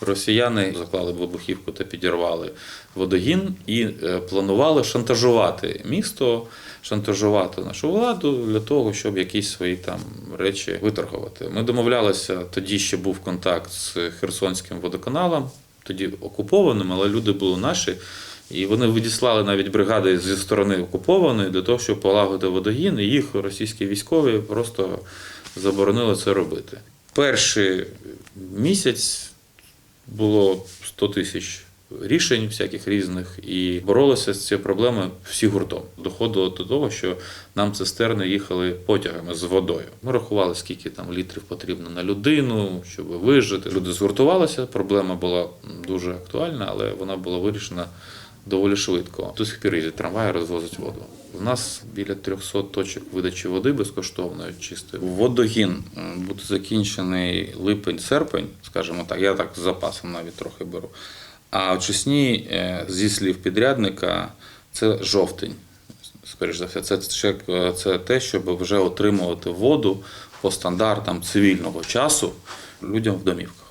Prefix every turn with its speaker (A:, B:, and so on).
A: Росіяни заклали вибухівку та підірвали водогін і е, планували шантажувати місто, шантажувати нашу владу для того, щоб якісь свої там речі виторгувати. Ми домовлялися, тоді ще був контакт з Херсонським водоканалом, тоді окупованим, але люди були наші. І вони відіслали навіть бригади зі сторони окупованої для того, щоб полагодити водогін, і їх російські військові просто заборонили це робити. Перший місяць було 100 тисяч рішень всяких різних, і боролися з цією проблемою всі гуртом. Доходило до того, що нам цистерни їхали потягами з водою. Ми рахували, скільки там літрів потрібно на людину, щоб вижити. Люди згуртувалися. Проблема була дуже актуальна, але вона була вирішена доволі швидко. До сих пір їздять трамваї, розвозять воду. У нас біля 300 точок видачі води безкоштовної, чистої. Водогін м, буде закінчений липень-серпень, скажімо так. Я так з запасом навіть трохи беру. А очисні, е, зі слів підрядника, це жовтень. Скоріш за все, це, ще, е, це те, щоб вже отримувати воду по стандартам цивільного часу людям в домівках.